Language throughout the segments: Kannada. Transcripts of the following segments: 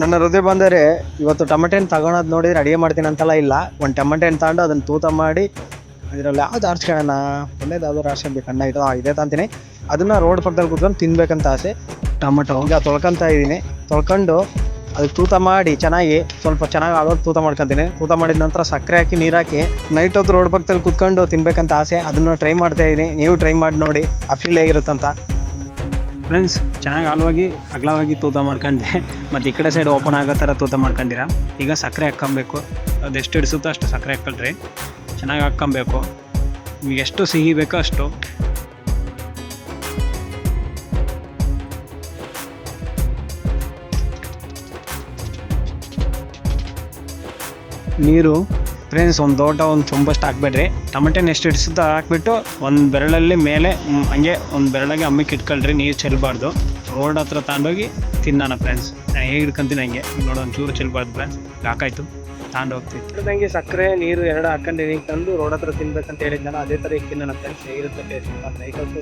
ನನ್ನ ಹೃದಯ ಬಂದರೆ ಇವತ್ತು ಟಮಟೆ ಹಣ್ಣು ತಗೊಳೋದು ನೋಡಿದ್ರೆ ಅಡುಗೆ ಮಾಡ್ತೀನಿ ಅಂತೆಲ್ಲ ಇಲ್ಲ. ಒಂದು ಟಮಟೆ ಹಣ್ಣು ತಗೊಂಡು ಅದನ್ನು ತೂತ ಮಾಡಿ ಅದರಲ್ಲಿ ಯಾವ್ದು ಆರಿಸ್ಕೊಳ್ಳೋಣ? ಒಳ್ಳೇದು ಯಾವ್ದಾದ್ರು ಆರಿಸ್ಕೊಬೇಕು ಅಣ್ಣ, ಇದು ಇದೇ ತಂತೀನಿ ಅದನ್ನು ರೋಡ್ ಪಕ್ಕದಲ್ಲಿ ಕುತ್ಕೊಂಡು ತಿನ್ಬೇಕಂತ ಆಸೆ. ಟೊಮೆಟೊ ಈಗ ತೊಳ್ಕೊತ ಇದ್ದೀನಿ. ತೊಳ್ಕೊಂಡು ಅದಕ್ಕೆ ತೂತ ಮಾಡಿ ಚೆನ್ನಾಗಿ ಸ್ವಲ್ಪ ಚೆನ್ನಾಗಿ ಆಗೋದು ತೂತ ಮಾಡ್ಕೊತೀನಿ. ತೂತ ಮಾಡಿದ ನಂತರ ಸಕ್ಕರೆ ಹಾಕಿ, ನೀರು ಹಾಕಿ, ನೈಟ್ ಹೊತ್ತು ರೋಡ್ ಪಕ್ಕದಲ್ಲಿ ಕೂತ್ಕೊಂಡು ತಿನ್ಬೇಕಂತ ಆಸೆ. ಅದನ್ನು ಟ್ರೈ ಮಾಡ್ತಾ ಇದ್ದೀನಿ. ನೀವು ಟ್ರೈ ಮಾಡಿ ನೋಡಿ. ಆ ಫೀಲ್ ಹೇಗಿರುತ್ತಂತ. ಫ್ರೆಂಡ್ಸ್ ಚೆನ್ನಾಗಿ ಹಾಲುವಾಗಿ ಅಗಲವಾಗಿ ತೂತ ಮಾಡ್ಕೊಂಡೆ. ಮತ್ತು ಈ ಕಡೆ ಸೈಡ್ ಓಪನ್ ಆಗೋ ಥರ ತೂತ ಮಾಡ್ಕೊಂಡಿರ ಈಗ ಸಕ್ಕರೆ ಹಾಕ್ಕೊಬೇಕು. ಅದು ಎಷ್ಟು ಹಿಡಿಸುತ್ತೋ ಅಷ್ಟು ಸಕ್ಕರೆ ಹಾಕ್ಕೊಳ್ರಿ. ಚೆನ್ನಾಗಿ ಹಾಕ್ಕೊಬೇಕು ನಿಮ್ಗೆ ಎಷ್ಟು ಸಿಹಿ ಬೇಕೋ ಅಷ್ಟು. ನೀರು ಫ್ರೆಂಡ್ಸ್ ಒಂದು ದೋಟ ಒಂದು ಚೊಂಬಷ್ಟು ಹಾಕ್ಬೇಡ್ರಿ. ಟೊಮೆಟೋನ ಎಷ್ಟು ಹಿಡಿಸುತ್ತೋ ಹಾಕ್ಬಿಟ್ಟು ಒಂದು ಬೆರಳಲ್ಲಿ ಮೇಲೆ ಹಂಗೆ ಒಂದು ಬೆರಳಿಗೆ ಅಮ್ಮಿಗೆ ಇಟ್ಕೊಳ್ರಿ, ನೀರು ಚೆಲ್ಲಬಾರ್ದು ರೋಡ್ ಹತ್ರ ತಗೊಂಡೋಗಿ ತಿನ್ನೋಣ ಫ್ರೆಂಡ್ಸ್ ನಾನು ಹೇಗೆ ಹಿಡ್ಕೊಂತೀನಿ ಹಂಗೆ? ನೋಡೋ, ಒಂಚೂರು ಚೆಲ್ಲಬಾರ್ದು ಫ್ರೆಂಡ್ಸ್ ಹಾಕಾಯ್ತು ತಗೊಂಡು ಹೋಗ್ತೀವಿ ಹಂಗೆ ಸಕ್ಕರೆ, ನೀರು ಎರಡು ಹಾಕೊಂಡು ತಂದು ರೋಡ್ ಹತ್ರ ತಿನ್ಬೇಕಂತ ಹೇಳಿದ್ನಲ್ಲ ಅದೇ ಥರ ಈಗ ತಿನ್ನೋಣ ಫ್ರೆಂಡ್ಸ್ ಹೇಗಿರುತ್ತೆ ಟೇಸ್ಟ್ ನೈಟ್ ಹೊತ್ತು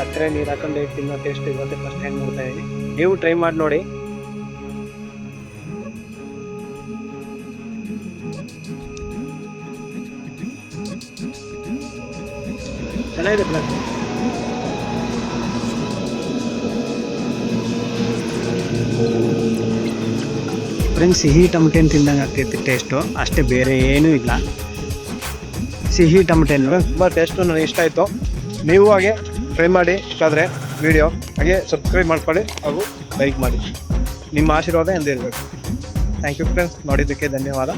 ಸಕ್ಕರೆ, ನೀರು ಹಾಕೊಂಡು ತಿನ್ನೋ ಟೇಸ್ಟ್ ಇವತ್ತೇ ಫಸ್ಟ್ ಹೆಂಗೆ ನೋಡ್ತಾ ಇದ್ದೀನಿ ನೀವು ಟ್ರೈ ಮಾಡಿ ನೋಡಿ. ಚೆನ್ನಾಗಿದೆ ಫ್ರೆಂಡ್ಸ್ ಸಿಹಿ ಟಮಟೆ ಏನು ತಿಂದಂಗೆ ಆಗ್ತೈತಿ ಟೇಸ್ಟು ಅಷ್ಟೇ ಬೇರೆ ಏನೂ ಇಲ್ಲ. ಸಿಹಿ ಟಮಟೆ ಹಣ್ಣು ತುಂಬ ಟೇಸ್ಟು ನನಗೆ ಇಷ್ಟ ಆಯಿತು. ನೀವು ಹಾಗೆ ಟ್ರೈ ಮಾಡಿ, ಇಷ್ಟ ಆದರೆ ವಿಡಿಯೋ ಹಾಗೆ ಸಬ್ಸ್ಕ್ರೈಬ್ ಮಾಡ್ಕೊಳ್ಳಿ ಹಾಗೂ ಲೈಕ್ ಮಾಡಿ. ನಿಮ್ಮ ಆಶೀರ್ವಾದ ಎಂದಿರಬೇಕು. ಥ್ಯಾಂಕ್ ಯು ಫ್ರೆಂಡ್ಸ್ ನೋಡಿದ್ದಕ್ಕೆ ಧನ್ಯವಾದ.